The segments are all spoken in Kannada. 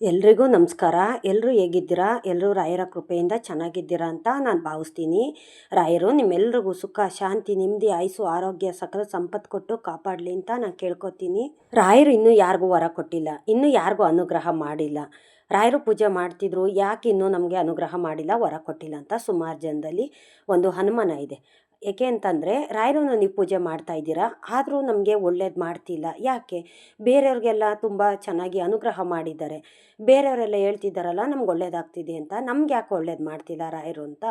ಎಲ್ರಿಗೂ ನಮಸ್ಕಾರ. ಎಲ್ಲರೂ ಹೇಗಿದ್ದೀರಾ? ಎಲ್ಲರೂ ರಾಯರ ಕೃಪೆಯಿಂದ ಚೆನ್ನಾಗಿದ್ದೀರಾ ಅಂತ ನಾನು ಭಾವಿಸ್ತೀನಿ. ರಾಯರು, ನಿಮ್ಮೆಲ್ರಿಗೂ ಸುಖ, ಶಾಂತಿ ನೆಮ್ಮದಿ ಆಯುಸು ಆರೋಗ್ಯ, ಸಕಲ ಸಂಪತ್ತು ಕೊಟ್ಟು ಕಾಪಾಡಲಿ ಅಂತ ನಾನು ಕೇಳ್ಕೊತೀನಿ. ರಾಯರು ಇನ್ನೂ ಯಾರಿಗೂ ವರ ಕೊಟ್ಟಿಲ್ಲ. ಇನ್ನೂ ಯಾರಿಗೂ ಅನುಗ್ರಹ ಮಾಡಿಲ್ಲ. ರಾಯರು ಪೂಜೆ ಮಾಡ್ತಿದ್ರು, ಯಾಕೆ ಇನ್ನೂ ನಮಗೆ ಅನುಗ್ರಹ ಮಾಡಿಲ್ಲ, ವರ ಕೊಟ್ಟಿಲ್ಲ ಅಂತ ಸುಮಾರು ಜನದಲ್ಲಿ ಒಂದು ಅನುಮಾನ ಇದೆ. ಏಕೆ ಅಂತಂದರೆ ರಾಯರನ್ನು ನೀವು ಪೂಜೆ ಮಾಡ್ತಾ ಇದ್ದೀರಾ, ಆದರೂ ನಮಗೆ ಒಳ್ಳೇದು ಮಾಡ್ತಿಲ್ಲ. ಯಾಕೆ? ಬೇರೆಯವ್ರಿಗೆಲ್ಲ ತುಂಬ ಚೆನ್ನಾಗಿ ಅನುಗ್ರಹ ಮಾಡಿದ್ದಾರೆ. ಬೇರೆಯವರೆಲ್ಲ ಹೇಳ್ತಿದ್ದಾರಲ್ಲ, ನಮ್ಗೆ ಒಳ್ಳೇದಾಗ್ತಿದೆ ಅಂತ. ನಮ್ಗೆ ಯಾಕೆ ಒಳ್ಳೇದು ಮಾಡ್ತಿಲ್ಲ ರಾಯರು ಅಂತ?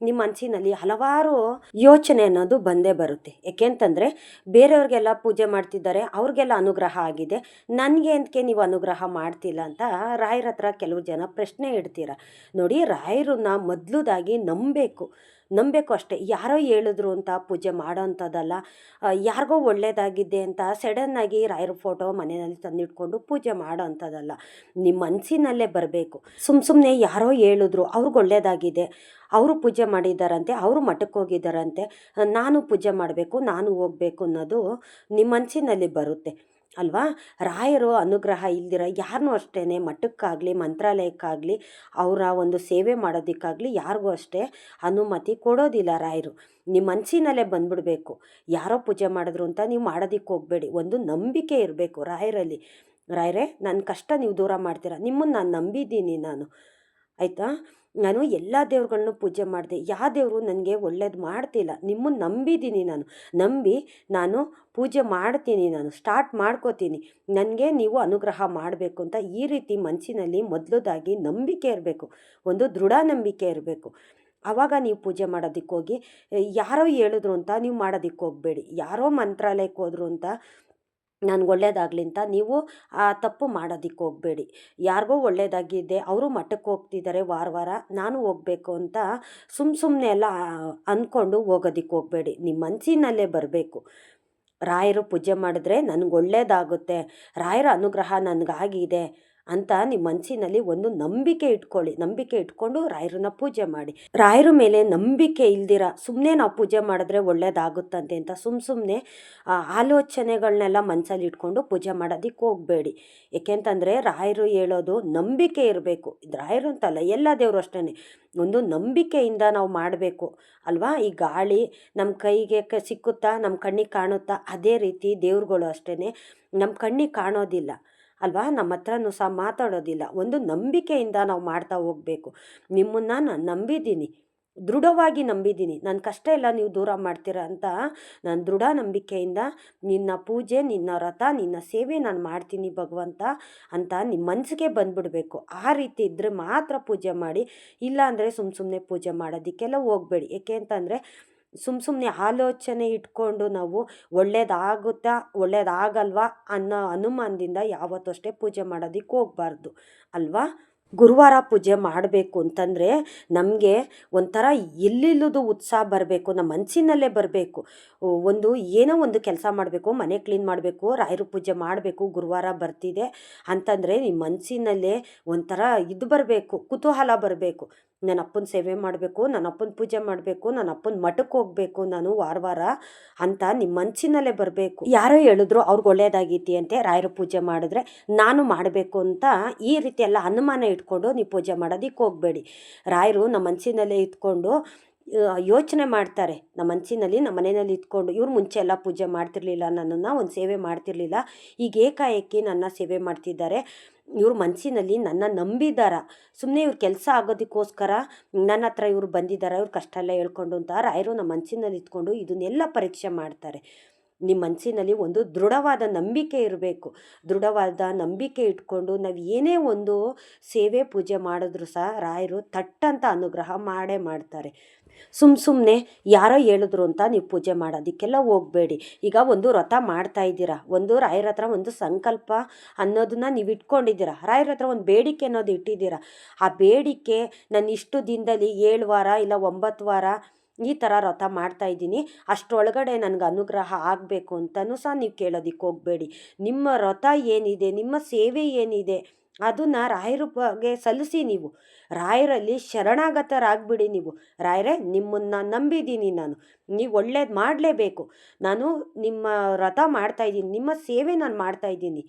ನಿಮ್ಮ ಮನಸ್ಸಿನಲ್ಲಿ ಹಲವಾರು ಯೋಚನೆ ಅನ್ನೋದು ಬಂದೇ ಬರುತ್ತೆ. ಏಕೆಂತಂದರೆ ಬೇರೆಯವ್ರಿಗೆಲ್ಲ ಪೂಜೆ ಮಾಡ್ತಿದ್ದಾರೆ, ಅವ್ರಿಗೆಲ್ಲ ಅನುಗ್ರಹ ಆಗಿದೆ. ನನಗೆ ಅಂತಕ್ಕೆ ನೀವು ಅನುಗ್ರಹ ಮಾಡ್ತಿಲ್ಲ ಅಂತ ರಾಯರ ಹತ್ರ ಕೆಲವು ಜನ ಪ್ರಶ್ನೆ ಇಡ್ತೀರ. ನೋಡಿ, ರಾಯರನ್ನ ಮೊದಲುದಾಗಿ ನಂಬಬೇಕು. ನಂಬಬೇಕು ಅಷ್ಟೇ. ಯಾರೋ ಹೇಳಿದ್ರು ಅಂತ ಪೂಜೆ ಮಾಡೋ ಅಂಥದ್ದಲ್ಲ ಯಾರಿಗೋ ಒಳ್ಳೆಯದಾಗಿದೆ ಅಂತ ಸಡನ್ನಾಗಿ ರಾಯರ ಫೋಟೋ ಮನೆಯಲ್ಲಿ ತಂದಿಟ್ಕೊಂಡು ಪೂಜೆ ಮಾಡೋ ಅಂಥದ್ದಲ್ಲ ನಿಮ್ಮ ಮನಸ್ಸಿನಲ್ಲೇ ಬರಬೇಕು. ಸುಮ್ಮ ಸುಮ್ಮನೆ ಯಾರೋ ಹೇಳಿದ್ರು ಅವ್ರಿಗೆ ಒಳ್ಳೆಯದಾಗಿದೆ ಅವರು ಪೂಜೆ ಮಾಡಿದ್ದಾರಂತೆ ಅವರು ಮಠಕ್ಕೆ ಹೋಗಿದ್ದಾರಂತೆ ನಾನು ಪೂಜೆ ಮಾಡಬೇಕು, ನಾನು ಹೋಗಬೇಕು ಅನ್ನೋದು ನಿಮ್ಮ ಮನಸ್ಸಿನಲ್ಲಿ ಬರುತ್ತೆ. ಅಲ್ವಾ? ರಾಯರು ಅನುಗ್ರಹ ಇಲ್ದಿರ ಯಾರನ್ನೂ ಅಷ್ಟೇ ಮಠಕ್ಕಾಗಲಿ, ಮಂತ್ರಾಲಯಕ್ಕಾಗಲಿ, ಅವರ ಒಂದು ಸೇವೆ ಮಾಡೋದಕ್ಕಾಗಲಿ ಯಾರಿಗೂ ಅಷ್ಟೇ ಅನುಮತಿ ಕೊಡೋದಿಲ್ಲ ರಾಯರು. ನಿಮ್ಮ ಮನಸ್ಸಿನಲ್ಲೇ ಬಂದ್ಬಿಡಬೇಕು. ಯಾರೋ ಪೂಜೆ ಮಾಡಿದ್ರು ಅಂತ ನೀವು ಮಾಡೋದಕ್ಕೆ ಹೋಗಬೇಡಿ. ಒಂದು ನಂಬಿಕೆ ಇರಬೇಕು ರಾಯರಲ್ಲಿ. ರಾಯರೇ ನನ್ನ ಕಷ್ಟ ನೀವು ದೂರ ಮಾಡ್ತೀರಾ? ನಿಮ್ಮನ್ನು ನಾನು ನಂಬಿದ್ದೀನಿ ನಾನು. ಆಯಿತಾ? ನಾನು ಎಲ್ಲ ದೇವ್ರುಗಳ್ನೂ ಪೂಜೆ ಮಾಡಿದೆ. ಯಾವ ದೇವರು ನನಗೆ ಒಳ್ಳೇದು ಮಾಡ್ತಿಲ್ಲ. ನಿಮ್ಮನ್ನು ನಂಬಿದ್ದೀನಿ ನಾನು. ನಂಬಿ ನಾನು ಪೂಜೆ ಮಾಡ್ತೀನಿ ನಾನು. ಸ್ಟಾರ್ಟ್ ಮಾಡ್ಕೋತೀನಿ. ನನಗೆ ನೀವು ಅನುಗ್ರಹ ಮಾಡಬೇಕು ಅಂತ ಈ ರೀತಿ ಮನಸ್ಸಿನಲ್ಲಿ ಮೊದಲದಾಗಿ ನಂಬಿಕೆ ಇರಬೇಕು. ಒಂದು ದೃಢ ನಂಬಿಕೆ ಇರಬೇಕು. ಆವಾಗ ನೀವು ಪೂಜೆ ಮಾಡೋದಕ್ಕೆ ಹೋಗಿ ಯಾರೋ ಹೇಳಿದ್ರು ಅಂತ ನೀವು ಮಾಡೋದಕ್ಕೆ ಹೋಗಬೇಡಿ ಯಾರೋ ಮಂತ್ರಾಲಯಕ್ಕೆ ಹೋದ್ರು ಅಂತ ನನಗೆ ಒಳ್ಳೇದಾಗಲಿ ಅಂತ ನೀವು ಆ ತಪ್ಪು ಮಾಡೋದಕ್ಕೆ ಹೋಗಬೇಡಿ. ಯಾರಿಗೋ ಒಳ್ಳೇದಾಗಿದೆ, ಅವರು ಮಠಕ್ಕೆ ಹೋಗ್ತಿದ್ದಾರೆ ವಾರ ವಾರ, ನಾನು ಹೋಗಬೇಕು ಅಂತ ಸುಮ್ಮ ಸುಮ್ಮನೆ ಎಲ್ಲ ಅಂದ್ಕೊಂಡು ಹೋಗೋದಕ್ಕೆ ಹೋಗಬೇಡಿ. ನಿಮ್ಮ ಮನಸ್ಸಿನಲ್ಲೇ ಬರಬೇಕು. ರಾಯರು ಪೂಜೆ ಮಾಡಿದ್ರೆ ನನಗೆ ಒಳ್ಳೇದಾಗುತ್ತೆ. ರಾಯರ ಅನುಗ್ರಹ ನನಗಾಗಿದೆ. ಅಂತ ನಿಮ್ಮ ಮನಸ್ಸಿನಲ್ಲಿ ಒಂದು ನಂಬಿಕೆ ಇಟ್ಕೊಳ್ಳಿ. ನಂಬಿಕೆ ಇಟ್ಕೊಂಡು ರಾಯರನ್ನ ಪೂಜೆ ಮಾಡಿ. ರಾಯರ ಮೇಲೆ ನಂಬಿಕೆ ಇಲ್ದಿರ ಸುಮ್ಮನೆ ನಾವು ಪೂಜೆ ಮಾಡಿದ್ರೆ ಒಳ್ಳೇದಾಗುತ್ತಂತೆ ಅಂತ ಸುಮ್ಮ ಸುಮ್ಮನೆ ಆಲೋಚನೆಗಳನ್ನೆಲ್ಲ ಮನಸ್ಸಲ್ಲಿ ಇಟ್ಕೊಂಡು ಪೂಜೆ ಮಾಡೋದಕ್ಕೆ ಹೋಗಬೇಡಿ. ಏಕೆಂತಂದರೆ ರಾಯರು ಹೇಳೋದು ನಂಬಿಕೆ ಇರಬೇಕು. ರಾಯರು ಅಂತಲ್ಲ, ಎಲ್ಲ ದೇವರು ಅಷ್ಟೇ ಒಂದು ನಂಬಿಕೆಯಿಂದ ನಾವು ಮಾಡಬೇಕು. ಅಲ್ವಾ? ಈ ಗಾಳಿ ನಮ್ಮ ಕೈಗೆ ಸಿಕ್ಕುತ್ತಾ ನಮ್ಮ ಕಣ್ಣಿಗೆ ಕಾಣುತ್ತಾ, ಅದೇ ರೀತಿ ದೇವ್ರುಗಳು ಅಷ್ಟೇ ನಮ್ಮ ಕಣ್ಣಿಗೆ ಕಾಣೋದಿಲ್ಲ. ಅಲ್ವಾ? ನಮ್ಮ ಹತ್ರನೂ ಸಹ ಮಾತಾಡೋದಿಲ್ಲ. ಒಂದು ನಂಬಿಕೆಯಿಂದ ನಾವು ಮಾಡ್ತಾ ಹೋಗಬೇಕು. ನಿಮ್ಮನ್ನು ನಾನು ನಂಬಿದ್ದೀನಿ. ದೃಢವಾಗಿ ನಂಬಿದ್ದೀನಿ. ನನ್ನ ಕಷ್ಟ ಎಲ್ಲ ನೀವು ದೂರ ಮಾಡ್ತೀರಾ ಅಂತ ನಾನು ದೃಢ ನಂಬಿಕೆಯಿಂದ ನಿನ್ನ ಪೂಜೆ, ನಿನ್ನ ವ್ರತ, ನಿನ್ನ ಸೇವೆ ನಾನು ಮಾಡ್ತೀನಿ ಭಗವಂತ ಅಂತ ನಿಮ್ಮ ಮನಸ್ಸಿಗೆ ಬಂದ್ಬಿಡಬೇಕು. ಆ ರೀತಿ ಇದ್ದರೆ ಮಾತ್ರ ಪೂಜೆ ಮಾಡಿ. ಇಲ್ಲ ಅಂದರೆ ಸುಮ್ಮ ಸುಮ್ಮನೆ ಪೂಜೆ ಮಾಡೋದಕ್ಕೆಲ್ಲ ಹೋಗಬೇಡಿ. ಏಕೆ ಅಂತಂದರೆ ಸುಮ್ಮ ಸುಮ್ಮನೆ ಆಲೋಚನೆ ಇಟ್ಕೊಂಡು ನಾವು ಒಳ್ಳೇದಾಗುತ್ತಾ, ಒಳ್ಳೇದಾಗಲ್ವಾ ಅನ್ನೋ ಅನುಮಾನದಿಂದ ಯಾವತ್ತೂ ಅಷ್ಟೇ ಪೂಜೆ ಮಾಡೋದಕ್ಕೆ ಹೋಗಬಾರ್ದು, ಅಲ್ವಾ? ಗುರುವಾರ ಪೂಜೆ ಮಾಡಬೇಕು ಅಂತಂದರೆ ನಮಗೆ ಒಂಥರ ಎಲ್ಲಿಲ್ಲದು ಉತ್ಸಾಹ ಬರಬೇಕು, ನಮ್ಮ ಮನಸ್ಸಿನಲ್ಲೇ ಬರಬೇಕು. ಒಂದು ಏನೋ ಒಂದು ಕೆಲಸ ಮಾಡಬೇಕು, ಮನೆ ಕ್ಲೀನ್ ಮಾಡಬೇಕು, ರಾಯರು ಪೂಜೆ ಮಾಡಬೇಕು, ಗುರುವಾರ ಬರ್ತಿದೆ ಅಂತಂದರೆ ನಿಮ್ಮ ಮನಸ್ಸಿನಲ್ಲೇ ಒಂಥರ ಇದು ಬರಬೇಕು, ಕುತೂಹಲ ಬರಬೇಕು. ನನ್ನ ಅಪ್ಪನ ಸೇವೆ ಮಾಡಬೇಕು ನನ್ನ ಅಪ್ಪನ ಪೂಜೆ ಮಾಡಬೇಕು ನನ್ನ ಅಪ್ಪನ ಮಠಕ್ಕೆ ಹೋಗಬೇಕು ನಾನು ವಾರ ವಾರ ಅಂತ ನಿಮ್ಮ ಮನಸ್ಸಿನಲ್ಲೇ ಬರಬೇಕು. ಯಾರೋ ಹೇಳಿದ್ರು ಅವ್ರಿಗೆ ಒಳ್ಳೇದಾಗೈತಿ ಅಂತೆ, ರಾಯರ ಪೂಜೆ ಮಾಡಿದ್ರೆ ನಾನು ಮಾಡಬೇಕು ಅಂತ ಈ ರೀತಿ ಎಲ್ಲ ಅನುಮಾನ ಇಟ್ಕೊಂಡು ನೀವು ಪೂಜೆ ಮಾಡೋದಕ್ಕೆ ಹೋಗಬೇಡಿ. ರಾಯರು ನಮ್ಮ ಮನಸ್ಸಿನಲ್ಲೇ ಇಟ್ಕೊಂಡು ಯೋಚನೆ ಮಾಡ್ತಾರೆ. ನಮ್ಮ ಮನಸ್ಸಿನಲ್ಲಿ ನಮ್ಮ ಮನೆಯಲ್ಲಿ ಇದ್ಕೊಂಡು ಇವ್ರು ಮುಂಚೆ ಎಲ್ಲ ಪೂಜೆ ಮಾಡ್ತಿರ್ಲಿಲ್ಲ ನನ್ನನ್ನು, ಒಂದು ಸೇವೆ ಮಾಡ್ತಿರ್ಲಿಲ್ಲ. ಈಗ ಏಕಾಏಕಿ ನನ್ನ ಸೇವೆ ಮಾಡ್ತಿದ್ದಾರೆ. ಇವ್ರ ಮನಸ್ಸಿನಲ್ಲಿ ನನ್ನ ನಂಬಿದಾರ. ಸುಮ್ಮನೆ ಇವ್ರ ಕೆಲಸ ಆಗೋದಕ್ಕೋಸ್ಕರ ನನ್ನ ಹತ್ರ ಇವ್ರು ಬಂದಿದ್ದಾರೆ ಇವ್ರ ಕಷ್ಟ ಎಲ್ಲ ಹೇಳ್ಕೊಂಡು ಅಂತ ರಾಯರು ನಮ್ಮ ಮನಸ್ಸಿನಲ್ಲಿ ಇಟ್ಕೊಂಡು ಇದನ್ನೆಲ್ಲ ಪರೀಕ್ಷೆ ಮಾಡ್ತಾರೆ. ನಿಮ್ಮ ಮನಸ್ಸಿನಲ್ಲಿ ಒಂದು ದೃಢವಾದ ನಂಬಿಕೆ ಇರಬೇಕು. ದೃಢವಾದ ನಂಬಿಕೆ ಇಟ್ಕೊಂಡು ನಾವು ಏನೇ ಒಂದು ಸೇವೆ ಪೂಜೆ ಮಾಡಿದ್ರು ಸಹ ರಾಯರು ತಟ್ಟಂತ ಅನುಗ್ರಹ ಮಾಡೇ ಮಾಡ್ತಾರೆ. ಸುಮ್ಮ ಸುಮ್ಮನೆ ಯಾರೋ ಹೇಳಿದ್ರು ಅಂತ ನೀವು ಪೂಜೆ ಮಾಡೋದಕ್ಕೆಲ್ಲ ಹೋಗಬೇಡಿ. ಈಗ ಒಂದು ವ್ರತ ಮಾಡ್ತಾ ಇದ್ದೀರಾ? ಒಂದು ರಾಯರ ಹತ್ರ ಒಂದು ಸಂಕಲ್ಪ ಅನ್ನೋದನ್ನ ನೀವು ಇಟ್ಕೊಂಡಿದ್ದೀರಾ? ರಾಯರ ಹತ್ರ ಒಂದು ಬೇಡಿಕೆ ಅನ್ನೋದು ಇಟ್ಟಿದ್ದೀರಾ? ಆ ಬೇಡಿಕೆ ನಾನು ಇಷ್ಟು ದಿನದಲ್ಲಿ ಏಳು ವಾರ ಇಲ್ಲ ಒಂಬತ್ತು ವಾರ ಈ ಥರ ವ್ರತ ಮಾಡ್ತಾ ಇದ್ದೀನಿ. ಅಷ್ಟರೊಳಗಡೆ ನನಗೆ ಅನುಗ್ರಹ ಆಗಬೇಕು ಅಂತಲೂ ಸಹ ನೀವು ಕೇಳೋದಕ್ಕೆ ಹೋಗಬೇಡಿ. ನಿಮ್ಮ ವ್ರತ ಏನಿದೆ? ನಿಮ್ಮ ಸೇವೆ ಏನಿದೆ? ಅದನ್ನು ರಾಯರ ಬಗ್ಗೆ ಸಲ್ಲಿಸಿ ನೀವು. ರಾಯರಲ್ಲಿ ಶರಣಾಗತರಾಗ್ಬಿಡಿ ನೀವು. ರಾಯರೇ, ನಿಮ್ಮನ್ನು ನಂಬಿದ್ದೀನಿ ನಾನು. ನೀವು ಒಳ್ಳೇದು ಮಾಡಲೇಬೇಕು. ನಾನು ನಿಮ್ಮ ವ್ರತ ಮಾಡ್ತಾಯಿದ್ದೀನಿ ನಿಮ್ಮ ಸೇವೆ ನಾನು ಮಾಡ್ತಾಯಿದ್ದೀನಿ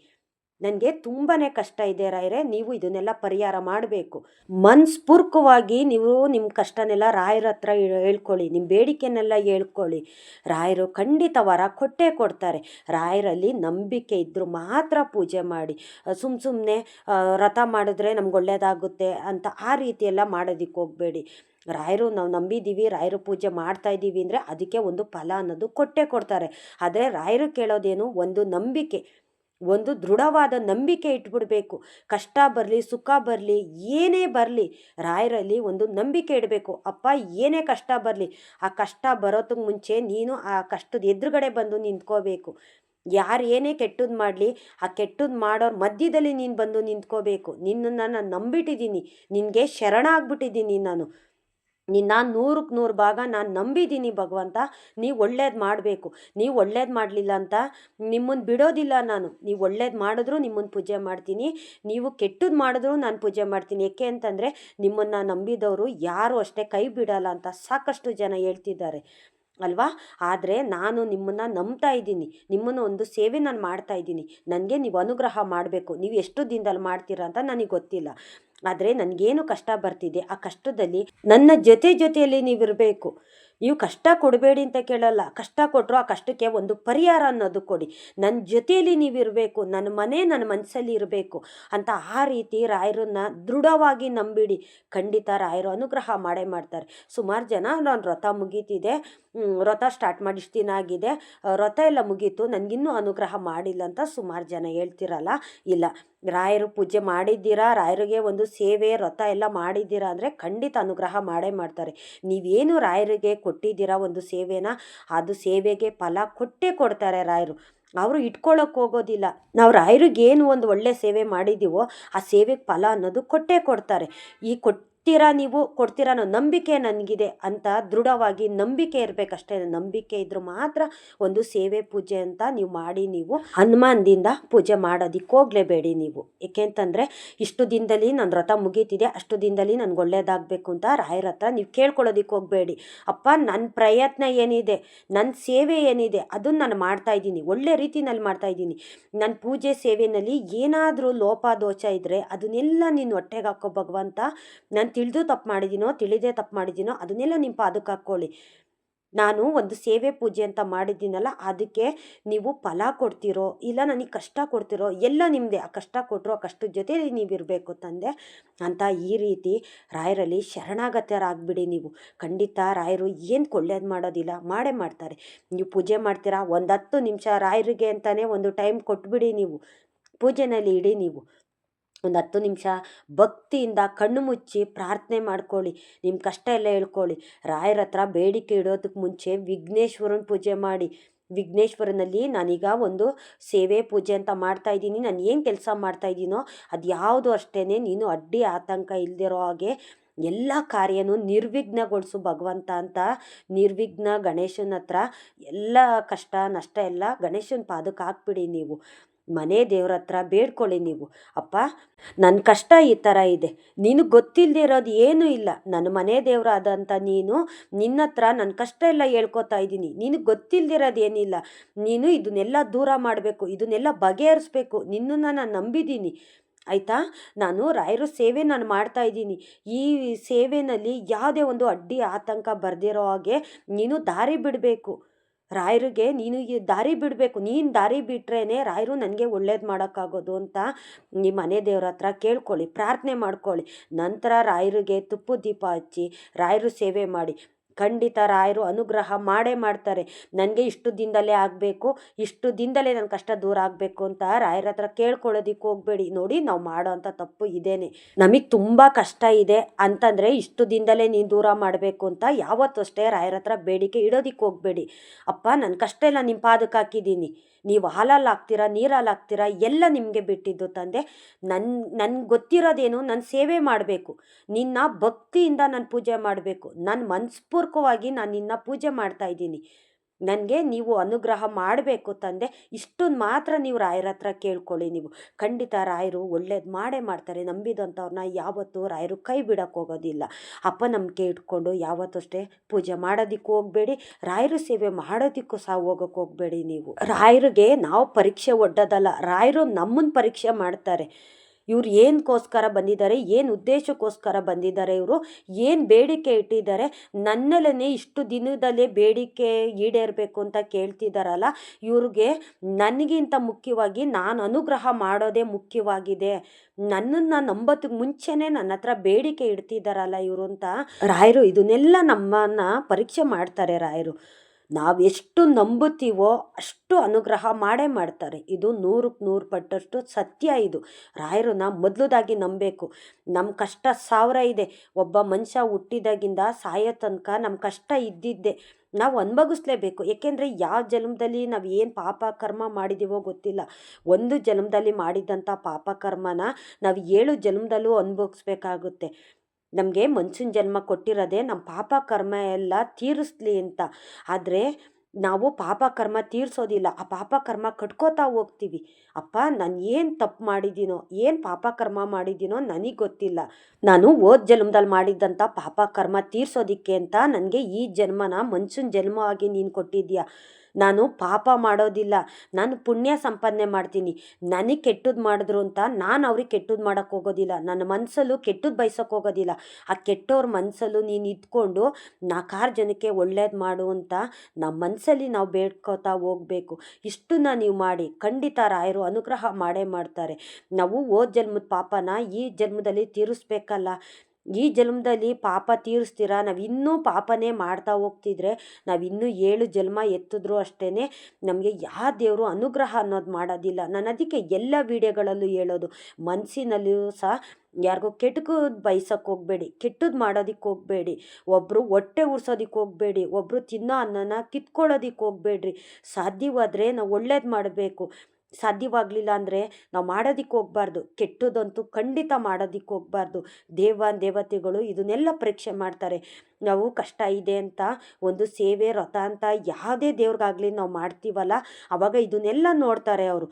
ನನಗೆ ತುಂಬಾ ಕಷ್ಟ ಇದೆ ರಾಯರೇ, ನೀವು ಇದನ್ನೆಲ್ಲ ಪರಿಹಾರ ಮಾಡಬೇಕು. ಮನಸ್ಫೂರ್ಕವಾಗಿ ನೀವು ನಿಮ್ಮ ಕಷ್ಟನೆಲ್ಲ ರಾಯರ ಹತ್ರ ಹೇಳ್ಕೊಳ್ಳಿ ನಿಮ್ಮ ಬೇಡಿಕೆನೆಲ್ಲ ಹೇಳ್ಕೊಳ್ಳಿ. ರಾಯರು ಖಂಡಿತ ವರ ಕೊಟ್ಟೇ ಕೊಡ್ತಾರೆ. ರಾಯರಲ್ಲಿ ನಂಬಿಕೆ ಇದ್ದರೂ ಮಾತ್ರ ಪೂಜೆ ಮಾಡಿ. ಸುಮ್ಮ ಸುಮ್ಮನೆ ವ್ರತ ಮಾಡಿದ್ರೆ ನಮ್ಗೆ ಒಳ್ಳೇದಾಗುತ್ತೆ ಅಂತ ಆ ರೀತಿ ಎಲ್ಲ ಮಾಡೋದಕ್ಕೆ ಹೋಗಬೇಡಿ. ರಾಯರು ನಾವು ನಂಬಿದ್ದೀವಿ ರಾಯರು ಪೂಜೆ ಮಾಡ್ತಾ ಇದ್ದೀವಿ ಅಂದರೆ ಅದಕ್ಕೆ ಒಂದು ಫಲ ಅನ್ನೋದು ಕೊಟ್ಟೇ ಕೊಡ್ತಾರೆ. ಆದರೆ ರಾಯರು ಕೇಳೋದೇನು? ಒಂದು ನಂಬಿಕೆ. ಒಂದು ದೃಢವಾದ ನಂಬಿಕೆ ಇಟ್ಬಿಡಬೇಕು. ಕಷ್ಟ ಬರಲಿ, ಸುಖ ಬರಲಿ, ಏನೇ ಬರಲಿ, ರಾಯರಲ್ಲಿ ಒಂದು ನಂಬಿಕೆ ಇಡಬೇಕು. ಅಪ್ಪ, ಏನೇ ಕಷ್ಟ ಬರಲಿ, ಆ ಕಷ್ಟ ಬರೋದಕ್ಕೆ ಮುಂಚೆ ನೀನು ಆ ಕಷ್ಟದ ಎದುರುಗಡೆ ಬಂದು ನಿಂತ್ಕೋಬೇಕು. ಯಾರು ಏನೇ ಕೆಟ್ಟದ್ದು ಮಾಡಲಿ, ಆ ಕೆಟ್ಟದ್ದು ಮಾಡೋರ ಮಧ್ಯದಲ್ಲಿ ನೀನು ಬಂದು ನಿಂತ್ಕೋಬೇಕು. ನಿನ್ನನ್ನು ನಾನು ನಂಬಿಟ್ಟಿದ್ದೀನಿ. ನಿನಗೆ ಶರಣ ಆಗ್ಬಿಟ್ಟಿದ್ದೀನಿ ನಾನು ನಿನ್ನ ನೂರಕ್ಕೆ ನೂರು ಭಾಗ ನಾನು ನಂಬಿದ್ದೀನಿ ಭಗವಂತ, ನೀವು ಒಳ್ಳೇದು ಮಾಡಬೇಕು. ನೀವು ಒಳ್ಳೇದು ಮಾಡಲಿಲ್ಲ ಅಂತ ನಿಮ್ಮನ್ನು ಬಿಡೋದಿಲ್ಲ ನಾನು. ನೀವು ಒಳ್ಳೇದು ಮಾಡಿದ್ರು ನಿಮ್ಮನ್ನು ಪೂಜೆ ಮಾಡ್ತೀನಿ. ನೀವು ಕೆಟ್ಟದ್ದು ಮಾಡಿದ್ರು ನಾನು ಪೂಜೆ ಮಾಡ್ತೀನಿ. ಏಕೆ ಅಂತಂದರೆ ನಿಮ್ಮನ್ನು ನಂಬಿದವರು ಯಾರು ಅಷ್ಟೇ ಕೈ ಬಿಡಲ್ಲ ಅಂತ ಸಾಕಷ್ಟು ಜನ ಹೇಳ್ತಿದ್ದಾರೆ. ಅಲ್ವಾ? ಆದರೆ ನಾನು ನಿಮ್ಮನ್ನು ನಂಬ್ತಾ ಇದ್ದೀನಿ. ನಿಮ್ಮನ್ನು ಒಂದು ಸೇವೆ ನಾನು ಮಾಡ್ತಾ ಇದ್ದೀನಿ. ನನಗೆ ನೀವು ಅನುಗ್ರಹ ಮಾಡಬೇಕು. ನೀವು ಎಷ್ಟು ದಿನದಲ್ಲಿ ಮಾಡ್ತೀರಾ ಅಂತ ನನಗೆ ಗೊತ್ತಿಲ್ಲ. ಆದರೆ ನನಗೇನು ಕಷ್ಟ ಬರ್ತಿದೆ, ಆ ಕಷ್ಟದಲ್ಲಿ ನನ್ನ ಜೊತೆ ಜೊತೆಯಲ್ಲಿ ನೀವಿರಬೇಕು ನೀವು ಕಷ್ಟ ಕೊಡಬೇಡಿ ಅಂತ ಕೇಳಲ್ಲ. ಕಷ್ಟ ಕೊಟ್ಟರು ಆ ಕಷ್ಟಕ್ಕೆ ಒಂದು ಪರಿಹಾರ ಅನ್ನೋದು ಕೊಡಿ. ನನ್ನ ಜೊತೆಯಲ್ಲಿ ನೀವಿರಬೇಕು ನನ್ನ ಮನೆ ನನ್ನ ಮನಸ್ಸಲ್ಲಿ ಇರಬೇಕು ಅಂತ ಆ ರೀತಿ ರಾಯರನ್ನ ದೃಢವಾಗಿ ನಂಬಿಡಿ. ಖಂಡಿತ ರಾಯರು ಅನುಗ್ರಹ ಮಾಡೇ ಮಾಡ್ತಾರೆ. ಸುಮಾರು ಜನ ನಾನು ವ್ರತ ಮುಗೀತಿದೆ. ವ್ರತ ಸ್ಟಾರ್ಟ್ ಮಾಡಿ ಇಷ್ಟು ದಿನ ಆಗಿದೆ. ವ್ರತ ಎಲ್ಲ ಮುಗೀತು. ನನಗಿನ್ನೂ ಅನುಗ್ರಹ ಮಾಡಿಲ್ಲ ಅಂತ ಸುಮಾರು ಜನ ಹೇಳ್ತಿರಲ್ಲ. ಇಲ್ಲ, ರಾಯರು ಪೂಜೆ ಮಾಡಿದ್ದೀರಾ? ರಾಯರಿಗೆ ಒಂದು ಸೇವೆ, ವ್ರತ ಎಲ್ಲ ಮಾಡಿದ್ದೀರಾ ಅಂದರೆ ಖಂಡಿತ ಅನುಗ್ರಹ ಮಾಡೇ ಮಾಡ್ತಾರೆ. ನೀವೇನು ರಾಯರಿಗೆ ಕೊಟ್ಟಿದ್ದೀರಾ ಒಂದು ಸೇವೆನ? ಅದು ಸೇವೆಗೆ ಫಲ ಕೊಟ್ಟೇ ಕೊಡ್ತಾರೆ ರಾಯರು. ಅವರು ಇಟ್ಕೊಳ್ಳೋಕೆ ಹೋಗೋದಿಲ್ಲ. ನಾವು ರಾಯರಿಗೆ ಏನು ಒಂದು ಒಳ್ಳೆ ಸೇವೆ ಮಾಡಿದ್ದೀವೋ ಆ ಸೇವೆಗೆ ಫಲ ಅನ್ನೋದು ಕೊಟ್ಟೇ ಕೊಡ್ತಾರೆ. ಈ ಕೊಟ್ಟು ಕೊಡ್ತೀರಾ ನೀವು? ಕೊಡ್ತೀರಾ ಅನ್ನೋ ನಂಬಿಕೆ ನನಗಿದೆ ಅಂತ ದೃಢವಾಗಿ ನಂಬಿಕೆ ಇರಬೇಕಷ್ಟೇ. ನಂಬಿಕೆ ಇದ್ದರೂ ಮಾತ್ರ ಒಂದು ಸೇವೆ, ಪೂಜೆ ಅಂತ ನೀವು ಮಾಡಿ ನೀವು ಹನುಮಾನ್ದಿಂದ ಪೂಜೆ ಮಾಡೋದಕ್ಕೆ ಹೋಗ್ಲೇಬೇಡಿ ನೀವು. ಏಕೆಂತಂದರೆ ಇಷ್ಟು ದಿನದಲ್ಲಿ ನನ್ನ ರಥ ಮುಗೀತಿದೆ, ಅಷ್ಟು ದಿನದಲ್ಲಿ ನನಗೆ ಒಳ್ಳೇದಾಗಬೇಕು ಅಂತ ರಾಯರ ಹತ್ರ ನೀವು ಕೇಳ್ಕೊಳ್ಳೋದಿಕ್ಕೆ ಹೋಗಬೇಡಿ. ಅಪ್ಪ ನನ್ನ ಪ್ರಯತ್ನ ಏನಿದೆ? ನನ್ನ ಸೇವೆ ಏನಿದೆ? ಅದನ್ನು ನಾನು ಮಾಡ್ತಾ ಇದ್ದೀನಿ, ಒಳ್ಳೆ ರೀತಿನಲ್ಲಿ ಮಾಡ್ತಾ ಇದ್ದೀನಿ. ನನ್ನ ಪೂಜೆ ಸೇವೆಯಲ್ಲಿ ಏನಾದರೂ ಲೋಪ ದೋಷ ಇದ್ದರೆ ಅದನ್ನೆಲ್ಲ ನೀನು ಹೊಟ್ಟೆಗೆ ಹಾಕೋ ಭಗವಂತ ನಾನು ತಿಳಿದು ತಪ್ಪು ಮಾಡಿದ್ದೀನೋ ತಿಳಿದೆ ತಪ್ಪು ಮಾಡಿದ್ದೀನೋ ಅದನ್ನೆಲ್ಲ ನಿಮ್ಮ ಪಾದಕ್ಕೆ ಹಾಕ್ಕೊಳ್ಳಿ. ನಾನು ಒಂದು ಸೇವೆ ಪೂಜೆ ಅಂತ ಮಾಡಿದ್ದೀನಲ್ಲ, ಅದಕ್ಕೆ ನೀವು ಫಲ ಕೊಡ್ತಿರೋ, ಇಲ್ಲ ನನಗೆ ಕಷ್ಟ ಕೊಡ್ತಿರೋ, ಎಲ್ಲ ನಿಮ್ಮದೇ ಆ ಕಷ್ಟ ಕೊಟ್ಟರು ಆ ಕಷ್ಟದ ಜೊತೆ ನೀವಿರಬೇಕು ತಂದೆ. ಅಂತ ಈ ರೀತಿ ರಾಯರಲ್ಲಿ ಶರಣಾಗತ್ಯರಾಗ್ಬಿಡಿ ನೀವು. ಖಂಡಿತ ರಾಯರು ಏನು ಕೊಳ್ಳೇದು ಮಾಡೋದಿಲ್ಲ, ಮಾಡೇ ಮಾಡ್ತಾರೆ. ನೀವು ಪೂಜೆ ಮಾಡ್ತೀರಾ, ಒಂದು ಹತ್ತು ನಿಮಿಷ ರಾಯರಿಗೆ ಅಂತಲೇ ಒಂದು ಟೈಮ್ ಕೊಟ್ಬಿಡಿ ನೀವು. ಪೂಜೆನಲ್ಲಿ ಇಡಿ ನೀವು. ಒಂದು ಹತ್ತು ನಿಮಿಷ ಭಕ್ತಿಯಿಂದ ಕಣ್ಣು ಮುಚ್ಚಿ ಪ್ರಾರ್ಥನೆ ಮಾಡ್ಕೊಳ್ಳಿ. ನಿಮ್ಮ ಕಷ್ಟ ಎಲ್ಲ ಹೇಳ್ಕೊಳ್ಳಿ. ರಾಯರ ಹತ್ರ ಬೇಡಿಕೆ ಇಡೋದಕ್ಕೆ ಮುಂಚೆ ವಿಘ್ನೇಶ್ವರನ ಪೂಜೆ ಮಾಡಿ. ವಿಘ್ನೇಶ್ವರನಲ್ಲಿ ನಾನೀಗ ಒಂದು ಸೇವೆ ಪೂಜೆ ಅಂತ ಮಾಡ್ತಾ ಇದ್ದೀನಿ. ನಾನು ಏನು ಕೆಲಸ ಮಾಡ್ತಾ ಇದ್ದೀನೋ ಅದು ಯಾವುದು ಅಷ್ಟೇ ನೀನು ಅಡ್ಡಿ ಆತಂಕ ಇಲ್ಲದಿರೋ ಹಾಗೆ ಎಲ್ಲ ಕಾರ್ಯನೂ ನಿರ್ವಿಘ್ನಗೊಳಿಸು ಭಗವಂತ ಅಂತ. ನಿರ್ವಿಘ್ನ ಗಣೇಶನ ಹತ್ರ ಎಲ್ಲ ಕಷ್ಟ, ನಷ್ಟ ಎಲ್ಲ ಗಣೇಶನ ಪಾದಕ್ಕೆ ಹಾಕ್ಬಿಡಿ ನೀವು. ಮನೆ ದೇವ್ರ ಹತ್ರ ಬೇಡ್ಕೊಳ್ಳಿ ನೀವು. ಅಪ್ಪ ನನ್ನ ಕಷ್ಟ ಈ ಥರ ಇದೆ. ನಿನಗೆ ಗೊತ್ತಿಲ್ಲದೆ ಇರೋದು ಏನೂ ಇಲ್ಲ. ನನ್ನ ಮನೆ ದೇವರಾದಂಥ ನೀನು, ನಿನ್ನ ಹತ್ರ ನನ್ನ ಕಷ್ಟ ಎಲ್ಲ ಹೇಳ್ಕೊತಾ ಇದ್ದೀನಿ. ನಿನಗೆ ಗೊತ್ತಿಲ್ಲದಿರೋದು ಏನಿಲ್ಲ. ನೀನು ಇದನ್ನೆಲ್ಲ ದೂರ ಮಾಡಬೇಕು, ಇದನ್ನೆಲ್ಲ ಬಗೆಹರಿಸ್ಬೇಕು. ನಿನ್ನನ್ನು ನಾನು ನಂಬಿದ್ದೀನಿ. ಆಯಿತಾ? ನಾನು ರಾಯರ ಸೇವೆ ನಾನು ಮಾಡ್ತಾ ಇದ್ದೀನಿ. ಈ ಸೇವೆಯಲ್ಲಿ ಯಾವುದೇ ಒಂದು ಅಡ್ಡಿ, ಆತಂಕ ಬರ್ದಿರೋ ಹಾಗೆ ನೀನು ದಾರಿ ಬಿಡಬೇಕು. ರಾಯರಿಗೆ, ನೀನು ಈ ದಾರಿ ಬಿಡಬೇಕು. ನೀನು ದಾರಿ ಬಿಟ್ರೇ ರಾಯರು ನನಗೆ ಒಳ್ಳೇದು ಮಾಡೋಕ್ಕಾಗೋದು ಅಂತ ನಿಮ್ಮ ಮನೆ ದೇವ್ರ ಹತ್ರ ಕೇಳ್ಕೊಳ್ಳಿ, ಪ್ರಾರ್ಥನೆ ಮಾಡ್ಕೊಳ್ಳಿ. ನಂತರ ರಾಯರಿಗೆ ತುಪ್ಪು ದೀಪ ಹಚ್ಚಿ ರಾಯರು ಸೇವೆ ಮಾಡಿ. ಖಂಡಿತ ರಾಯರು ಅನುಗ್ರಹ ಮಾಡೇ ಮಾಡ್ತಾರೆ. ನನಗೆ ಇಷ್ಟು ದಿನದಲ್ಲೇ ಆಗಬೇಕು, ಇಷ್ಟು ದಿನದಲ್ಲೇ ನನ್ನ ಕಷ್ಟ ದೂರ ಆಗಬೇಕು ಅಂತ ರಾಯರ ಹತ್ರ ಕೇಳ್ಕೊಳ್ಳೋದಿಕ್ಕೆ ಹೋಗಬೇಡಿ. ನೋಡಿ, ನಾವು ಮಾಡೋ ಅಂಥ ತಪ್ಪು ಇದೇನೆ. ನಮಗೆ ತುಂಬ ಕಷ್ಟ ಇದೆ ಅಂತಂದರೆ ಇಷ್ಟು ದಿನದಲ್ಲೇ ನೀನು ದೂರ ಮಾಡಬೇಕು ಅಂತ ಯಾವತ್ತೂ ಅಷ್ಟೇ ರಾಯರ ಹತ್ರ ಬೇಡಿಕೆ ಇಡೋದಿಕ್ಕೆ ಹೋಗಬೇಡಿ. ಅಪ್ಪ ನನ್ನ ಕಷ್ಟ ಎಲ್ಲ ನಿಮ್ಮ ಪಾದಕ್ಕೆ ಹಾಕಿದ್ದೀನಿ. ನೀವು ಹಾಲಲ್ಲಿ ಹಾಕ್ತೀರಾ, ನೀರಲ್ಲಿ ಹಾಕ್ತೀರಾ, ಎಲ್ಲ ನಿಮಗೆ ಬಿಟ್ಟಿದ್ದು ತಂದೆ. ನನ್ನ ನನ್ಗೆ ಗೊತ್ತಿರೋದೇನು ನಾನು ಸೇವೆ ಮಾಡಬೇಕು. ನಿನ್ನ ಭಕ್ತಿಯಿಂದ ನಾನು ಪೂಜೆ ಮಾಡಬೇಕು. ನನ್ನ ಮನಸ್ಪೂರ್ವಕವಾಗಿ ನಾನು ನಿನ್ನ ಪೂಜೆ ಮಾಡ್ತಾ ಇದ್ದೀನಿ. ನನಗೆ ನೀವು ಅನುಗ್ರಹ ಮಾಡಬೇಕು ತಂದೆ. ಇಷ್ಟನ್ನು ಮಾತ್ರ ನೀವು ರಾಯರ ಹತ್ರ ಕೇಳ್ಕೊಳ್ಳಿ ನೀವು. ಖಂಡಿತ ರಾಯರು ಒಳ್ಳೇದು ಮಾಡೇ ಮಾಡ್ತಾರೆ. ನಂಬಿದಂಥವ್ರನ್ನ ಯಾವತ್ತೂ ರಾಯರು ಕೈ ಬಿಡೋಕ್ಕೆ ಹೋಗೋದಿಲ್ಲ. ಅಪ್ಪ ನಂಬಿಕೆ ಇಟ್ಕೊಂಡು ಯಾವತ್ತಷ್ಟೇ ಪೂಜೆ ಮಾಡೋದಕ್ಕೂ ಹೋಗಬೇಡಿ. ರಾಯರು ಸೇವೆ ಮಾಡೋದಕ್ಕೂ ಸಹ ಹೋಗೋಕ್ಕೆ ಹೋಗಬೇಡಿ ನೀವು. ರಾಯರಿಗೆ ನಾವು ಪರೀಕ್ಷೆ ಒಡ್ಡೋದಲ್ಲ. ರಾಯರು ನಮ್ಮನ್ನು ಪರೀಕ್ಷೆ ಮಾಡ್ತಾರೆ. ಇವ್ರು ಏನಕ್ಕೋಸ್ಕರ ಬಂದಿದ್ದಾರೆ, ಏನು ಉದ್ದೇಶಕ್ಕೋಸ್ಕರ ಬಂದಿದ್ದಾರೆ ಇವರು, ಏನು ಬೇಡಿಕೆ ಇಟ್ಟಿದ್ದಾರೆ ನನ್ನಲ್ಲೇ ಇಷ್ಟು ದಿನದಲ್ಲೇ ಬೇಡಿಕೆ ಈಡೇರಬೇಕು ಅಂತ ಕೇಳ್ತಿದ್ದಾರಲ್ಲ ಇವ್ರಿಗೆ ನನಗಿಂತ ಮುಖ್ಯವಾಗಿ ನಾನು ಅನುಗ್ರಹ ಮಾಡೋದೇ ಮುಖ್ಯವಾಗಿದೆ. ನನ್ನನ್ನು ನಂಬೋದಕ್ಕೆ ಮುಂಚೆನೇ ನನ್ನ ಹತ್ರ ಬೇಡಿಕೆ ಇಡ್ತಿದ್ದಾರಲ್ಲ ಇವರು ಅಂತ ರಾಯರು ಇದನ್ನೆಲ್ಲ ನಮ್ಮನ್ನು ಪರೀಕ್ಷೆ ಮಾಡ್ತಾರೆ ರಾಯರು. ನಾವು ಎಷ್ಟು ನಂಬುತ್ತೀವೋ ಅಷ್ಟು ಅನುಗ್ರಹ ಮಾಡೇ ಮಾಡ್ತಾರೆ. ಇದು ನೂರಕ್ಕೆ ನೂರು ಪಟ್ಟಷ್ಟು ಸತ್ಯ ಇದು. ರಾಯರನ್ನ ಮೊದಲದಾಗಿ ನಂಬಬೇಕು. ನಮ್ಮ ಕಷ್ಟ ಸಾವಿರ ಇದೆ. ಒಬ್ಬ ಮನುಷ್ಯ ಹುಟ್ಟಿದಾಗಿಂದ ಸಾಯೋ ತನಕ ನಮ್ಮ ಕಷ್ಟ ಇದ್ದಿದ್ದೆ. ನಾವು ಅನುಭವಿಸ್ಲೇಬೇಕು. ಏಕೆಂದರೆ ಯಾವ ಜನ್ಮದಲ್ಲಿ ನಾವು ಏನು ಪಾಪ ಕರ್ಮ ಮಾಡಿದ್ದೀವೋ ಗೊತ್ತಿಲ್ಲ. ಒಂದು ಜನ್ಮದಲ್ಲಿ ಮಾಡಿದಂಥ ಪಾಪ ಕರ್ಮನ ನಾವು ಏಳು ಜನ್ಮದಲ್ಲೂ ಅನುಭವಿಸ್ಬೇಕಾಗುತ್ತೆ. ನಮಗೆ ಮನ್ಸಿನ ಜನ್ಮ ಕೊಟ್ಟಿರೋದೇ ನಮ್ಮ ಪಾಪ ಕರ್ಮ ಎಲ್ಲ ತೀರಿಸ್ಲಿ ಅಂತ. ಆದರೆ ನಾವು ಪಾಪ ಕರ್ಮ ತೀರಿಸೋದಿಲ್ಲ, ಆ ಪಾಪ ಕರ್ಮ ಕಟ್ಕೋತಾ ಹೋಗ್ತೀವಿ. ಅಪ್ಪ, ನಾನು ಏನು ತಪ್ಪು ಮಾಡಿದ್ದೀನೋ ಏನು ಪಾಪ ಕರ್ಮ ಮಾಡಿದ್ದೀನೋ ನನಗೆ ಗೊತ್ತಿಲ್ಲ. ನಾನು ಓದ್ ಜನ್ಮದಲ್ಲಿ ಮಾಡಿದ್ದಂಥ ಪಾಪ ಕರ್ಮ ತೀರಿಸೋದಿಕ್ಕೆ ಅಂತ ನನಗೆ ಈ ಜನ್ಮನ ಮನ್ಸಿನ ಜನ್ಮವಾಗಿ ನೀನು ಕೊಟ್ಟಿದ್ಯಾ? ನಾನು ಪಾಪ ಮಾಡೋದಿಲ್ಲ. ನಾನು ಪುಣ್ಯ ಸಂಪಾದನೆ ಮಾಡ್ತೀನಿ. ನನಗೆ ಕೆಟ್ಟದ್ದು ಮಾಡಿದ್ರು ಅಂತ ನಾನು ಅವ್ರಿಗೆ ಕೆಟ್ಟದ್ದು ಮಾಡೋಕ್ಕೆ ಹೋಗೋದಿಲ್ಲ. ನನ್ನ ಮನಸ್ಸಲ್ಲೂ ಕೆಟ್ಟದ್ದು ಬಯಸೋಕೆ ಹೋಗೋದಿಲ್ಲ. ಆ ಕೆಟ್ಟವ್ರ ಮನಸ್ಸಲ್ಲೂ ನೀನು ಇದ್ಕೊಂಡು ನಾಲ್ಕಾರು ಜನಕ್ಕೆ ಒಳ್ಳೇದು ಮಾಡು ಅಂತ ನಮ್ಮ ಮನಸ್ಸಲ್ಲಿ ನಾವು ಬೇಡ್ಕೋತಾ ಹೋಗಬೇಕು. ಇಷ್ಟನ್ನ ನೀವು ಮಾಡಿ. ಖಂಡಿತ ರಾಯರು ಅನುಗ್ರಹ ಮಾಡೇ ಮಾಡ್ತಾರೆ. ನಾವು ಓದ್ ಜನ್ಮದ ಪಾಪನ ಈ ಜನ್ಮದಲ್ಲಿ ತೀರಿಸ್ಬೇಕಲ್ಲ. ಈ ಜನ್ಮದಲ್ಲಿ ಪಾಪ ತೀರಿಸ್ತೀರಾ? ನಾವು ಇನ್ನೂ ಪಾಪನೇ ಮಾಡ್ತಾ ಹೋಗ್ತಿದ್ರೆ ನಾವು ಇನ್ನೂ ಏಳು ಜನ್ಮ ಎತ್ತಿದ್ರು ಅಷ್ಟೇ ನಮಗೆ ಯಾವ ದೇವರು ಅನುಗ್ರಹ ಅನ್ನೋದು ಮಾಡೋದಿಲ್ಲ. ನಾನು ಅದಕ್ಕೆ ಎಲ್ಲ ವಿಡಿಯೋಗಳಲ್ಲೂ ಹೇಳೋದು ಮನಸ್ಸಿನಲ್ಲಿಯೂ ಸಹ ಯಾರಿಗೂ ಕೆಟ್ಟಕ್ಕೂ ಬಯಸೋಕ್ಕೆ ಹೋಗಬೇಡಿ ಕೆಟ್ಟದ್ದು ಮಾಡೋದಕ್ಕೆ ಹೋಗಬೇಡಿ ಒಬ್ಬರು ಹೊಟ್ಟೆ ಉರ್ಸೋದಕ್ಕೆ ಹೋಗಬೇಡಿ ಒಬ್ಬರು ತಿನ್ನೋ ಅನ್ನನ ಕಿತ್ಕೊಳ್ಳೋದಕ್ಕೆ ಹೋಗಬೇಡ್ರಿ. ಸಾಧ್ಯವಾದರೆ ನಾವು ಒಳ್ಳೇದು ಮಾಡಬೇಕು. ಸಾಧ್ಯವಾಗಲಿಲ್ಲ ಅಂದರೆ ನಾವು ಮಾಡೋದಕ್ಕೆ ಹೋಗ್ಬಾರ್ದು. ಕೆಟ್ಟದಂತೂ ಖಂಡಿತ ಮಾಡೋದಕ್ಕೆ ಹೋಗ್ಬಾರ್ದು. ದೇವ ದೇವತೆಗಳು ಇದನ್ನೆಲ್ಲ ಪರೀಕ್ಷೆ ಮಾಡ್ತಾರೆ. ನಾವು ಕಷ್ಟ ಇದೆ ಅಂತ ಒಂದು ಸೇವೆ, ರಥ ಅಂತ ಯಾವುದೇ ದೇವ್ರಿಗಾಗಲಿ ನಾವು ಮಾಡ್ತೀವಲ್ಲ, ಅವಾಗ ಇದನ್ನೆಲ್ಲ ನೋಡ್ತಾರೆ ಅವರು.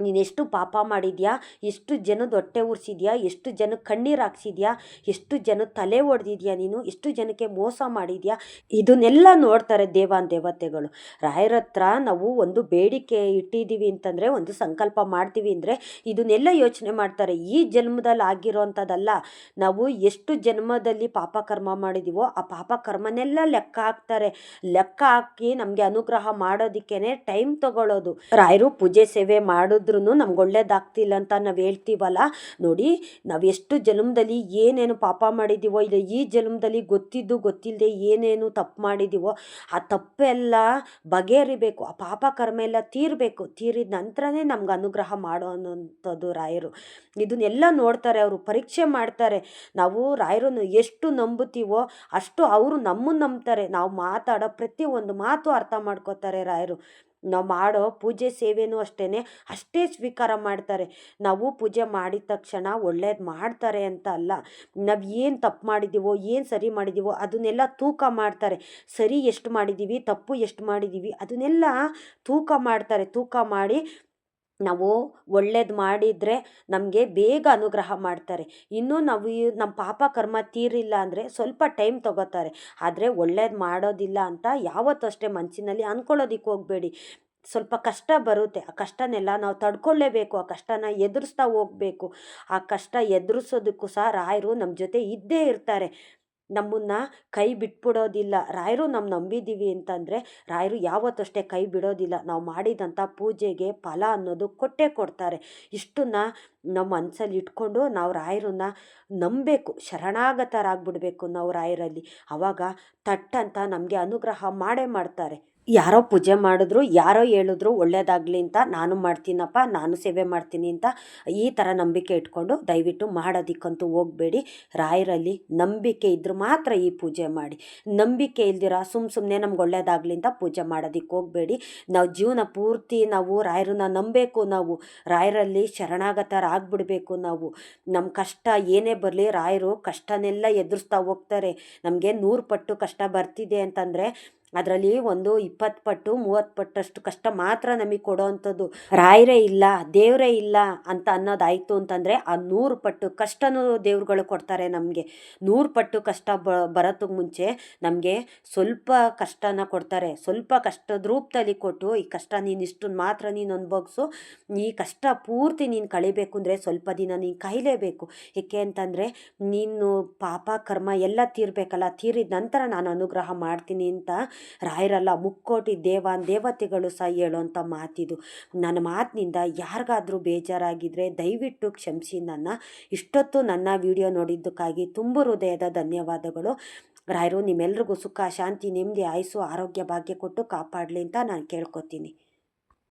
ನೀನೆಷ್ಟು ಪಾಪ ಮಾಡಿದ್ಯಾ? ಎಷ್ಟು ಜನದ ಹೊಟ್ಟೆ ಉರ್ಸಿದ್ಯಾ? ಎಷ್ಟು ಜನಕ್ಕೆ ಕಣ್ಣೀರು ಹಾಕ್ಸಿದ್ಯಾ? ಎಷ್ಟು ಜನ ತಲೆ ಒಡೆದಿದ್ಯಾ ನೀನು? ಎಷ್ಟು ಜನಕ್ಕೆ ಮೋಸ ಮಾಡಿದ್ಯಾ? ಇದನ್ನೆಲ್ಲ ನೋಡ್ತಾರೆ ದೇವಾನ್ ದೇವತೆಗಳು. ರಾಯರ ಹತ್ರ ನಾವು ಒಂದು ಬೇಡಿಕೆ ಇಟ್ಟಿದ್ದೀವಿ ಅಂತಂದರೆ, ಒಂದು ಸಂಕಲ್ಪ ಮಾಡ್ತೀವಿ ಅಂದರೆ, ಇದನ್ನೆಲ್ಲ ಯೋಚನೆ ಮಾಡ್ತಾರೆ. ಈ ಜನ್ಮದಲ್ಲಿ ಆಗಿರೋವಂಥದ್ದಲ್ಲ ನಾವು ಎಷ್ಟು ಜನ್ಮದಲ್ಲಿ ಪಾಪ ಕರ್ಮ ಮಾಡಿದ್ದೀವೋ ಆ ಪಾಪ ಕರ್ಮನೆಲ್ಲ ಲೆಕ್ಕ ಹಾಕ್ತಾರೆ. ಲೆಕ್ಕ ಹಾಕಿ ನಮಗೆ ಅನುಗ್ರಹ ಮಾಡೋದಕ್ಕೇ ಟೈಮ್ ತಗೊಳ್ಳೋದು ರಾಯರು ಪೂಜೆ ಸೇವೆ ಮಾಡೋದು ಮಾಡಿದ್ರೂ ನಮ್ಗೆ ಒಳ್ಳೇದಾಗ್ತಿಲ್ಲ ಅಂತ ನಾವು ಹೇಳ್ತೀವಲ್ಲ. ನೋಡಿ, ನಾವು ಎಷ್ಟು ಜನ್ಮದಲ್ಲಿ ಏನೇನು ಪಾಪ ಮಾಡಿದ್ದೀವೋ ಇಲ್ಲ ಈ ಜನ್ಮದಲ್ಲಿ ಗೊತ್ತಿದ್ದು ಗೊತ್ತಿಲ್ಲದೆ ಏನೇನು ತಪ್ಪು ಮಾಡಿದ್ದೀವೋ ಆ ತಪ್ಪೆಲ್ಲ ಬಗೆಹರಿಬೇಕು, ಆ ಪಾಪ ಕರ್ಮ ಎಲ್ಲ ತೀರಬೇಕು. ತೀರಿದ ನಂತರನೇ ನಮ್ಗೆ ಅನುಗ್ರಹ ಮಾಡೋ ಅನ್ನೋಂಥದ್ದು ರಾಯರು ಇದನ್ನೆಲ್ಲ ನೋಡ್ತಾರೆ, ಅವರು ಪರೀಕ್ಷೆ ಮಾಡ್ತಾರೆ. ನಾವು ರಾಯರನ್ನು ಎಷ್ಟು ನಂಬುತ್ತೀವೋ, ಅಷ್ಟು ಅವರು ನಮ್ಮನ್ನು ನಂಬ್ತಾರೆ. ನಾವು ಮಾತಾಡೋ ಒಂದು ಮಾತು ಅರ್ಥ ಮಾಡ್ಕೋತಾರೆ ರಾಯರು. ನಾವು ಮಾಡೋ ಪೂಜೆ ಸೇವೆನೂ ಅಷ್ಟೇ ಅಷ್ಟೇ ಸ್ವೀಕಾರ ಮಾಡ್ತಾರೆ. ನಾವು ಪೂಜೆ ಮಾಡಿದ ತಕ್ಷಣ ಒಳ್ಳೇದು ಮಾಡ್ತಾರೆ ಅಂತ ಅಲ್ಲ. ನಾವು ಏನು ತಪ್ಪು ಮಾಡಿದ್ದೀವೋ ಏನು ಸರಿ ಮಾಡಿದ್ದೀವೋ ಅದನ್ನೆಲ್ಲ ತೂಕ ಮಾಡ್ತಾರೆ. ಸರಿ ಎಷ್ಟು ಮಾಡಿದ್ದೀವಿ ತಪ್ಪು ಎಷ್ಟು ಮಾಡಿದ್ದೀವಿ ಅದನ್ನೆಲ್ಲ ತೂಕ ಮಾಡ್ತಾರೆ. ತೂಕ ಮಾಡಿ ನಾವು ಒಳ್ಳೇದು ಮಾಡಿದರೆ ನಮಗೆ ಬೇಗ ಅನುಗ್ರಹ ಮಾಡ್ತಾರೆ. ಇನ್ನೂ ನಾವು ನಮ್ಮ ಪಾಪ ಕರ್ಮ ತೀರಿಲ್ಲ ಅಂದರೆ ಸ್ವಲ್ಪ ಟೈಮ್ ತಗೋತಾರೆ. ಆದರೆ ಒಳ್ಳೇದು ಮಾಡೋದಿಲ್ಲ ಅಂತ ಯಾವತ್ತೂ ಅಷ್ಟೇ ಮನಸ್ಸಿನಲ್ಲಿ ಅಂದ್ಕೊಳ್ಳೋದಿಕ್ಕೆ ಹೋಗಬೇಡಿ. ಸ್ವಲ್ಪ ಕಷ್ಟ ಬರುತ್ತೆ. ಆ ಕಷ್ಟನೆಲ್ಲ ನಾವು ತಡ್ಕೊಳ್ಳೇಬೇಕು. ಆ ಕಷ್ಟನ ಎದುರಿಸ್ತಾ ಹೋಗಬೇಕು. ಆ ಕಷ್ಟ ಎದುರಿಸೋದಕ್ಕೂ ಸಹ ರಾಯರು ನಮ್ಮ ಜೊತೆ ಇದ್ದೇ ಇರ್ತಾರೆ. ನಮ್ಮನ್ನು ಕೈ ಬಿಟ್ಬಿಡೋದಿಲ್ಲ. ರಾಯರು ನಮ್ಮ ನಂಬಿದ್ದೀವಿ ಅಂತಂದರೆ, ರಾಯರು ಯಾವತ್ತಷ್ಟೇ ಕೈ ಬಿಡೋದಿಲ್ಲ. ನಾವು ಮಾಡಿದಂಥ ಪೂಜೆಗೆ ಫಲ ಅನ್ನೋದು ಕೊಟ್ಟೇ ಕೊಡ್ತಾರೆ. ಇಷ್ಟನ್ನ ನಮ್ಮ ಮನಸ್ಸಲ್ಲಿ ಇಟ್ಕೊಂಡು ನಾವು ರಾಯರನ್ನ ನಂಬಬೇಕು. ಶರಣಾಗತರಾಗ್ಬಿಡ್ಬೇಕು ನಾವು ರಾಯರಲ್ಲಿ. ಆವಾಗ ತಟ್ಟಂತ ನಮಗೆ ಅನುಗ್ರಹ ಮಾಡೇ ಮಾಡ್ತಾರೆ. ಯಾರೋ ಪೂಜೆ ಮಾಡಿದ್ರು, ಯಾರೋ ಹೇಳಿದ್ರು ಒಳ್ಳೇದಾಗಲಿ ಅಂತ ನಾನು ಮಾಡ್ತೀನಪ್ಪ, ನಾನು ಸೇವೆ ಮಾಡ್ತೀನಿ ಅಂತ ಈ ಥರ ನಂಬಿಕೆ ಇಟ್ಕೊಂಡು ದಯವಿಟ್ಟು ಮಾಡೋದಕ್ಕಂತೂ ಹೋಗಬೇಡಿ. ರಾಯರಲ್ಲಿ ನಂಬಿಕೆ ಇದ್ದರೂ ಮಾತ್ರ ಈ ಪೂಜೆ ಮಾಡಿ. ನಂಬಿಕೆ ಇಲ್ದಿರ ಸುಮ್ಮ ಸುಮ್ಮನೆ ನಮ್ಗೆ ಒಳ್ಳೇದಾಗಲಿ ಅಂತ ಪೂಜೆ ಮಾಡೋದಕ್ಕೆ ಹೋಗಬೇಡಿ. ನಾವು ಜೀವನ ಪೂರ್ತಿ ನಾವು ರಾಯರನ್ನ ನಂಬಬೇಕು ನಾವು. ರಾಯರಲ್ಲಿ ಶರಣಾಗತರಾಗ್ಬಿಡ್ಬೇಕು ನಾವು. ನಮ್ಮ ಕಷ್ಟ ಏನೇ ಬರಲಿ ರಾಯರು ಕಷ್ಟನೆಲ್ಲ ಎದುರಿಸ್ತಾ ಹೋಗ್ತಾರೆ. ನಮಗೆ ನೂರು ಪಟ್ಟು ಕಷ್ಟ ಬರ್ತಿದೆ ಅಂತಂದರೆ ಅದರಲ್ಲಿ ಒಂದು ಇಪ್ಪತ್ತು ಪಟ್ಟು, ಮೂವತ್ತು ಪಟ್ಟಷ್ಟು ಕಷ್ಟ ಮಾತ್ರ ನಮಗೆ ಕೊಡೋವಂಥದ್ದು ರಾಯರೇ ಇಲ್ಲ, ದೇವರೇ ಇಲ್ಲ ಅಂತ ಅನ್ನೋದಾಯಿತು ಅಂತಂದರೆ ಆ ನೂರು ಪಟ್ಟು ಕಷ್ಟನೂ ದೇವ್ರುಗಳು ಕೊಡ್ತಾರೆ ನಮಗೆ. ನೂರು ಪಟ್ಟು ಕಷ್ಟ ಬರೋದಕ್ಕೆ ಮುಂಚೆ ನಮಗೆ ಸ್ವಲ್ಪ ಕಷ್ಟನ ಕೊಡ್ತಾರೆ. ಸ್ವಲ್ಪ ಕಷ್ಟದ ರೂಪದಲ್ಲಿ ಕೊಟ್ಟು ಈ ಕಷ್ಟ ನೀನು ಇಷ್ಟು ಮಾತ್ರ ನೀನು ಅನುಭವಿಸು. ಈ ಕಷ್ಟ ಪೂರ್ತಿ ನೀನು ಕಳಿಬೇಕು ಅಂದರೆ ಸ್ವಲ್ಪ ದಿನ ನೀನು ಕಾಯಲೇಬೇಕು ಏಕೆ ಅಂತಂದರೆ ನೀನು ಪಾಪ, ಕರ್ಮ ಎಲ್ಲ ತೀರಬೇಕಲ್ಲ, ತೀರಿದ ನಂತರ ನಾನು ಅನುಗ್ರಹ ಮಾಡ್ತೀನಿ ಅಂತ ರಾಯರಲ್ಲ, ಮುಕ್ಕೋಟಿ ದೇವಾನ್ ದೇವತೆಗಳು ಸಹ ಹೇಳೋಂಥ ಮಾತಿದು. ನನ್ನ ಮಾತಿನಿಂದ ಯಾರಿಗಾದರೂ ಬೇಜಾರಾಗಿದ್ದರೆ ದಯವಿಟ್ಟು ಕ್ಷಮಿಸಿ ನನ್ನ ಇಷ್ಟೊತ್ತು ನನ್ನ ವಿಡಿಯೋ ನೋಡಿದ್ದಕ್ಕಾಗಿ ತುಂಬ ಹೃದಯದ ಧನ್ಯವಾದಗಳು. ರಾಯರು, ನಿಮ್ಮೆಲ್ರಿಗೂ ಸುಖ, ಶಾಂತಿ, ನೆಮ್ಮದಿ, ಆಯಸ್ಸು, ಆರೋಗ್ಯ, ಭಾಗ್ಯ ಕೊಟ್ಟು ಕಾಪಾಡಲಿ ಅಂತ ನಾನು ಕೇಳ್ಕೊತೀನಿ.